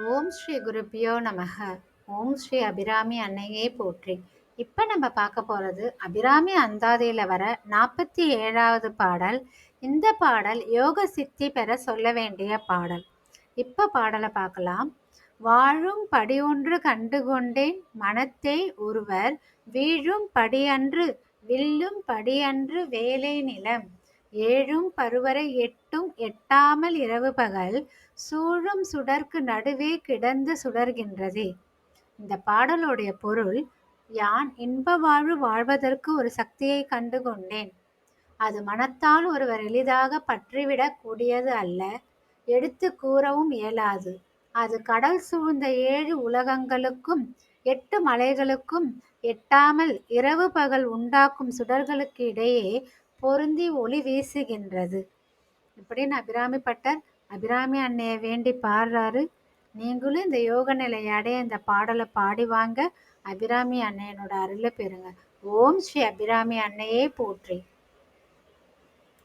ஓம் ஸ்ரீ குருப்பியோ நமக. ஓம் ஸ்ரீ அபிராமி அன்னையே போற்றி. இப்போ நம்ம பார்க்க போகிறது அபிராமி அந்தாதியில் வர நாற்பத்தி ஏழாவது பாடல். இந்த பாடல் யோக சித்தி பெற சொல்ல வேண்டிய பாடல். இப்போ பாடலை பார்க்கலாம். வாழும் படி ஒன்று கண்டுகொண்டேன். மனத்தை ஒருவர் வீழும் படியன்று வில்லும் படியன்று வேலை நிலம். ஏழும் பருவரை எட்டும் எட்டாமல் இரவு பகல் சூழும் சுடர்க்கு நடுவே கிடந்து சுடர்கின்றதே. இந்த பாடலுடைய பொருள் யான் இன்ப வாழ்வு வாழ்வதற்கு ஒரு சக்தியை கண்டு கொண்டேன் அது மனத்தால் ஒருவர் எளிதாக பற்றிவிடக் கூடியது அல்ல. எடுத்து கூறவும் இயலாது. அது கடல் சூழ்ந்த ஏழு உலகங்களுக்கும் எட்டு மலைகளுக்கும் எட்டாமல் இரவு பகல் உண்டாக்கும் சுடர்களுக்கு இடையே பொருந்தி ஒளி வீசுகின்றது. இப்படின்னு அபிராமி பட்டர் அபிராமி அன்னையை வேண்டி பாடுறாரு. நீங்களும் இந்த யோக நிலையை அடைய இந்த பாடலை பாடி வாங்க. அபிராமி அன்னையனோட அருளை பெறுங்க. ஓம் ஸ்ரீ அபிராமி அன்னையே போற்றி.